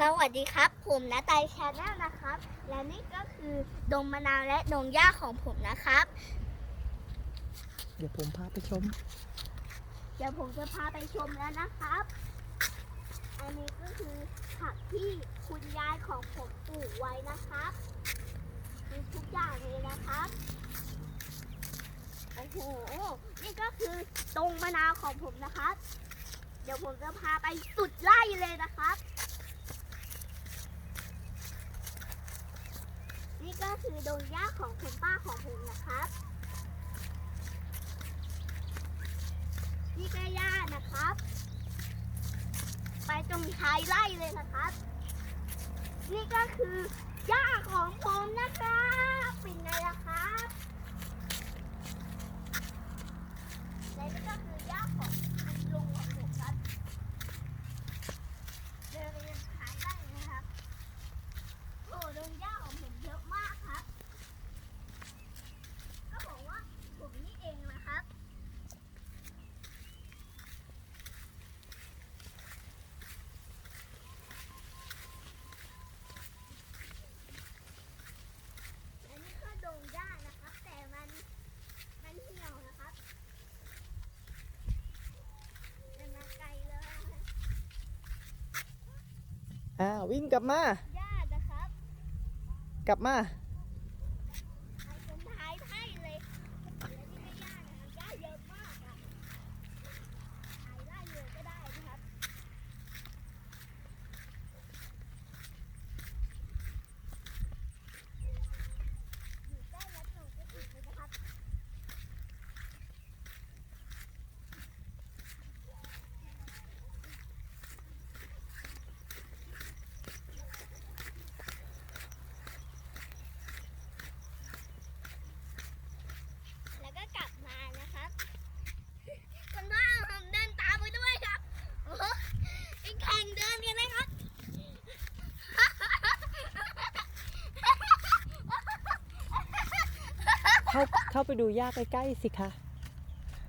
สวัสดีครับ ผมนะไตชาแนลนะครับ และนี่ก็คือดงมะนาวและดงหญ้าของผมนะครับ เดี๋ยวผมพาไปชม เดี๋ยวผมจะพาไปชมแล้วนะครับ อันนี้ก็คือผักที่คุณยายของผมปลูกไว้นะครับมีทุกอย่างเลยนะครับโอ้โหนี่ก็คือตรงมะนาวของผมนะครับ เดี๋ยวผมจะพาไปสุดไร่เลยนะครับ นี่ก็คือ ดงหญ้าของคุณป้าของผมนะครับ นี่ก็หญ้านะครับ ไปตรงท้ายไร่เลยนะครับ นี่ก็คือหญ้าของผมนะครับ เป็นไงล่ะครับและนี่ก็คือหญ้าของคุณลุงของผมครับเดินไปยังท้ายไร่นะครับ โอ้ดงหญ้าของผมเยอะมากครับ ก็บอกว่าผมนี่เองนะครับ อันนี้ก็ดงหญ้านะครับ แต่มันมันเหี่ยวนะครับมันมาไกลเลย อ่าวิ่งกลับมาหญ้านะครับ กลับมา ไอ้คนท้ายไพ่เลยแล้วนี่ก็หญ้านะครับหญ้าเยอะมากอะถ่ายไล่เลยก็ได้นะครับ อยู่ใกล้วัดหนองกระถิ่นเลยนะครับ แล้วก็กลับมานะครับคุณพ่อผมเดินตามไปด้วยครับโอ้โหไอ้แข่งเดินกันนะครับ เข้าเข้าไปดูหญ้าใกล้ๆสิคะ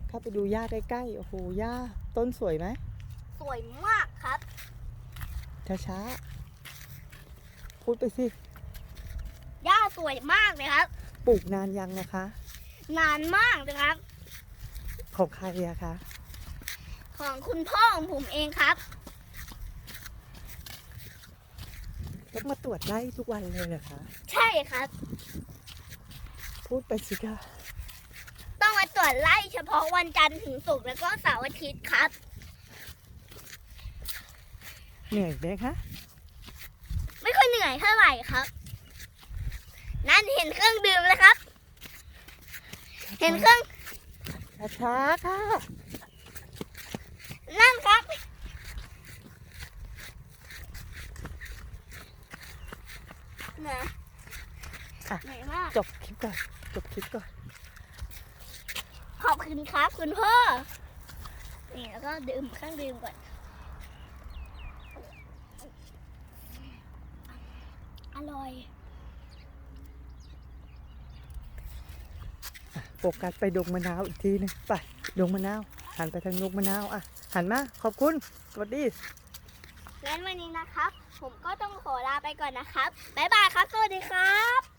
เข้าไปดูหญ้าใกล้ๆโอ้โหหญ้าต้นสวยไหมสวยมากครับช้าๆพูดไปสิหญ้าสวยมากเลยครับ ปลูกนานยังนะคะ นานมากเลยครับ ของใครอะคะของคุณพ่อของผมเองครับต้องมาตรวจไล่ทุกวันเลยเหรอคะ ใช่ครับ พูดไปสิคะต้องมาตรวจไล่เฉพาะวันจันทร์ถึงศุกร์แล้วก็เสาร์อาทิตย์ครับ เหนื่อยไหมคะ ไม่ค่อยเหนื่อยเท่าไหร่ครับ นั่นเห็นเครื่องดื่มแล้วครับ เห็นเครื่องช้าๆค่ะ นั่นครับ เหนื่อยอะ เหนื่อยมาก จบคลิปก่อน จบคลิปก่อน ขอบคุณครับคุณพ่อ นี่แล้วก็ดื่มเครื่องดื่มก่อน อร่อย โฟกัสไปดงมะนาวอีกทีหนึงไปดงมะนาว หันไปทางดงมะนาวอะ หันมา ขอบคุณ สวัสดี งั้นวันนี้นะครับ ผมก็ต้องขอลาไปก่อนนะครับ บ๊ายบายครับ สวัสดีครับ